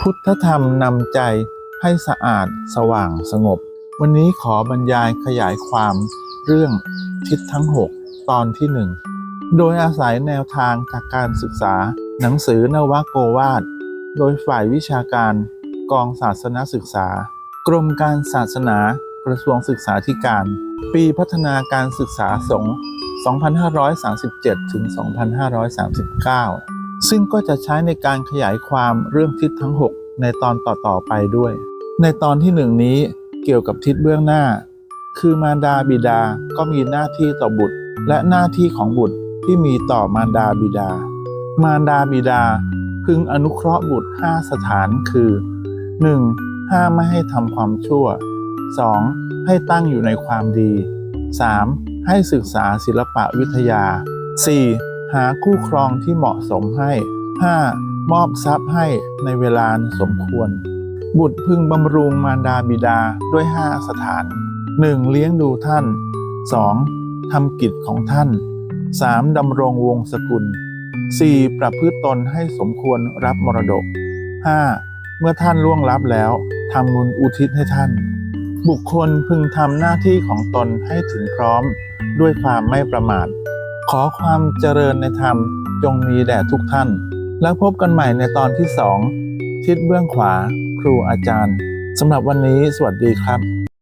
พุทธธรรมนำใจให้สะอาดสว่างสงบ วันนี้ขอบรรยายขยายความเรื่องทิศทั้ง 6 ตอนที่หนึ่งโดยอาศัยแนวทางจากการศึกษา หนังสือนวโกวาทโดยฝ่ายวิชาการกองศาสนศึกษา กรมการศาสนากระทรวงศึกษาธิการ ปีพัฒนาการศึกษาสงฆ์2537ถึง2539 ซึ่งก็จะใช้ในการขยายความเรื่องทิศทั้ง 6 ในตอนต่อๆไปด้วย ในตอนที่หนึ่งนี้เกี่ยวกับทิศเบื้องหน้า คือมารดาบิดาก็มีหน้าที่ต่อบุตร และหน้าที่ของบุตรที่มีต่อมารดาบิดา มารดาบิดาพึงอนุเคราะห์บุตร 5 สถานคือ 1. ห้ามไม่ให้ทำความชั่ว 2. ให้ตั้งอยู่ในความดี 3. ให้ศึกษาศิลปะวิทยา 4. หาคู่ครองที่เหมาะสมให้ 5. มอบทรัพย์ให้ในเวลาสมควร บุตรพึงบำรุงมารดาบิดาด้วย 5 สถาน 1. เลี้ยงดูท่าน 2. ทำกิจของท่าน 3. ดำรงวงศกุล 4. ประพฤติตนให้สมควรรับมรดก 5. เมื่อท่านล่วงลับแล้วทำบุญอุทิศให้ท่าน บุคคลพึงทำหน้าที่ของตนให้ถึงพร้อม ด้วยความไม่ประมาท ขอความเจริญในธรรมจงมีแด่ทุกท่าน แล้วพบกันใหม่ในตอนที่สองทิศเบื้องขวา ครูอาจารย์สำหรับวันนี้สวัสดีครับ